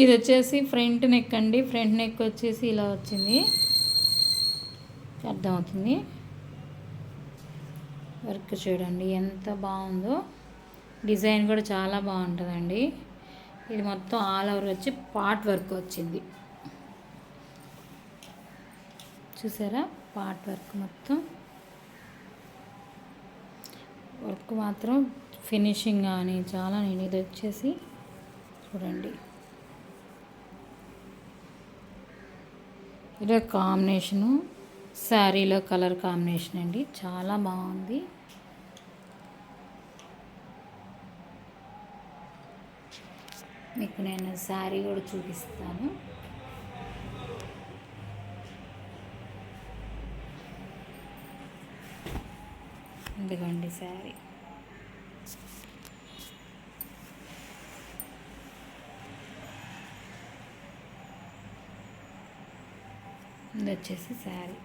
ఇది వచ్చేసి front neck అండి. ఫ్రంట్ నెక్ వచ్చేసి ఇలా వచ్చింది. అర్థమవుతుంది వర్క్ చూడండి ఎంత బాగుందో. డిజైన్ కూడా చాలా బాగుంటుందండి. ఇది మొత్తం ఆల్ ఓవర్ వచ్చి పార్ట్ వర్క్ వచ్చింది. చూసారా? పార్ట్ వర్క్ మొత్తం. వర్క్ మాత్రం ఫినిషింగ్ కానీ చాలా నేను ఇది వచ్చేసి చూడండి. ఇది కాంబినేషను శారీలో కలర్ కాంబినేషన్ అండి. చాలా బాగుంది. మీకు నేను శారీ కూడా చూపిస్తాను. ఇదిగోండి శారీ. ఇది వచ్చేసి శారీ.